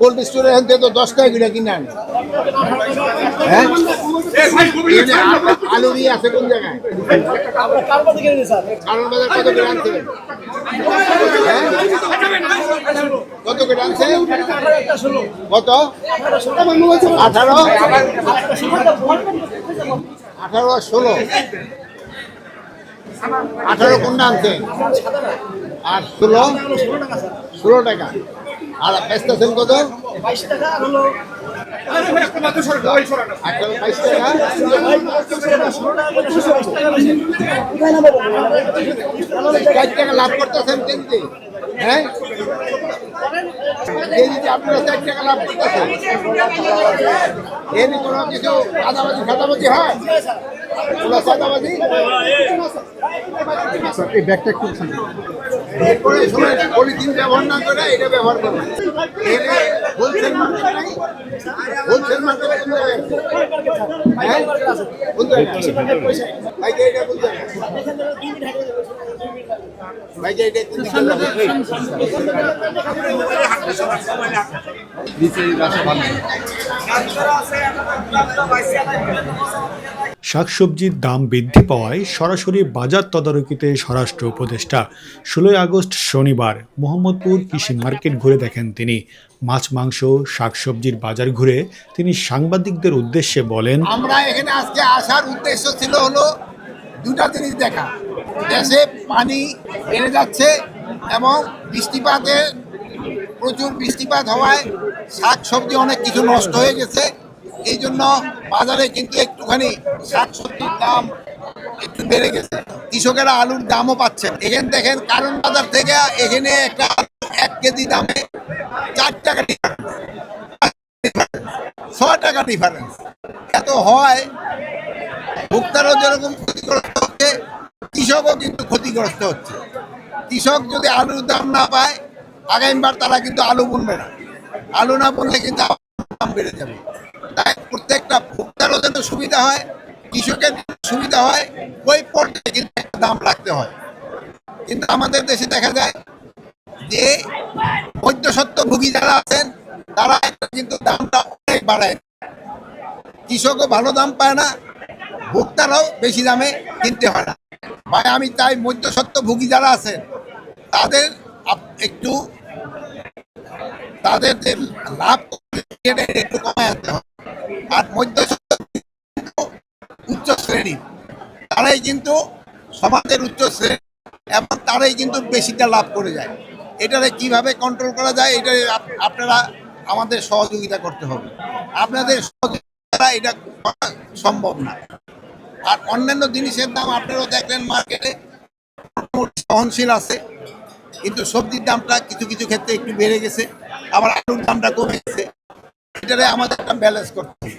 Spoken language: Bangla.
কোল্ড স্টোরে এখান থেকে তো দশ টাকা কিনে কিনে আনেন হ্যাঁ? আলু নিয়ে আছে কোন জায়গায়? কত করে আনছে? হ্যাঁ? আনছে? কত? আঠারো? আঠারো ষোলো। আঠারো কোনটা আনছে? আর ষোলো? ষোলো টাকা। আর বেচতেছেন কত? আঠারো বাইশ টাকা। ষাট টাকা লাভ করতেছেন কেজিতে হ্যাঁ? আপনারা ষাট টাকা লাভ করতেছেন। এমনি কোনো কিছু সাদাবাজি সাদাবাজি হয়? কোনো এই ব্যাগটা একটু পলিথিন ব্যবহার না করে এটা ব্যবহার করবে হোলসেল? হ্যাঁ ভাইকে এটা? শাকসবজির দাম বৃদ্ধি পাওয়ায় সরাসরি বাজার তদারকিতে স্বরাষ্ট্র উপদেষ্টা। ষোলোই আগস্ট শনিবার মোহাম্মদপুর কৃষি মার্কেট ঘুরে দেখেন তিনি। মাছ, মাংস, শাকসবজির বাজার ঘুরে তিনি সাংবাদিকদের উদ্দেশ্যে বলেন, আমরা এখানে আজকে আসার উদ্দেশ্য ছিল হলো দুটা জিনিস দেখা। দেশে পানি বেড়ে যাচ্ছে এবং বৃষ্টিপাতে প্রচুর বৃষ্টিপাত হওয়ায় শাক সবজি অনেক কিছু নষ্ট হয়ে গেছে। এই জন্য বাজারে কিন্তু একটুখানি শাক সবজির দাম একটু বেড়ে গেছে। কৃষকেরা আলুর দামও পাচ্ছেন। এখানে দেখেন কারণ বাজার থেকে এখানে একটা আলু এক কেজি দামে চার টাকা। ছয় টাকা ডিফারেন্স এত হয়, ভোক্তারও যেরকম ক্ষতিগ্রস্ত হচ্ছে, কৃষকও কিন্তু ক্ষতিগ্রস্ত হচ্ছে। কৃষক যদি আলুর দাম না পায়, আগামীবার তারা কিন্তু আলু বুনবে না। আলু না বুনলে কিন্তু দাম বেড়ে যাবে। তাই প্রত্যেকটা ভোক্তারও যেন সুবিধা হয়, কৃষকের সুবিধা হয়, ওই পর্যায়ে কিন্তু একটা দাম রাখতে হয়। কিন্তু আমাদের দেশে দেখা যায় যে মধ্যসত্ত্বভোগী যারা আছেন, তারা কিন্তু দামটা অনেক বাড়ায়। কৃষকও ভালো দাম পায় না, ভোক্তারাও বেশি দামে কিনতে হয় না। ভাই, আমি তাই মধ্যসত্ত্বভোগী যারা আছেন, তাদের একটু তাদের যে লাভ একটু কমায় আনতে হবে। আর মধ্য উচ্চ শ্রেণি, তারাই কিন্তু সমাজের উচ্চ শ্রেণি এবং তারাই কিন্তু বেশিটা লাভ করে যায়। এটারে কীভাবে কন্ট্রোল করা যায়, এটা আপনারা আমাদের সহযোগিতা করতে হবে। আপনাদের সহযোগিতা এটা সম্ভব না। আর অন্যান্য জিনিসের দাম আপনারাও দেখলেন মার্কেটে সহনশীল আছে, কিন্তু সবজির দামটা কিছু কিছু ক্ষেত্রে একটু বেড়ে গেছে। আবার আলুর দামটা কমেছে এটারে আমাদের একটা ব্যালেন্স করতে হবে।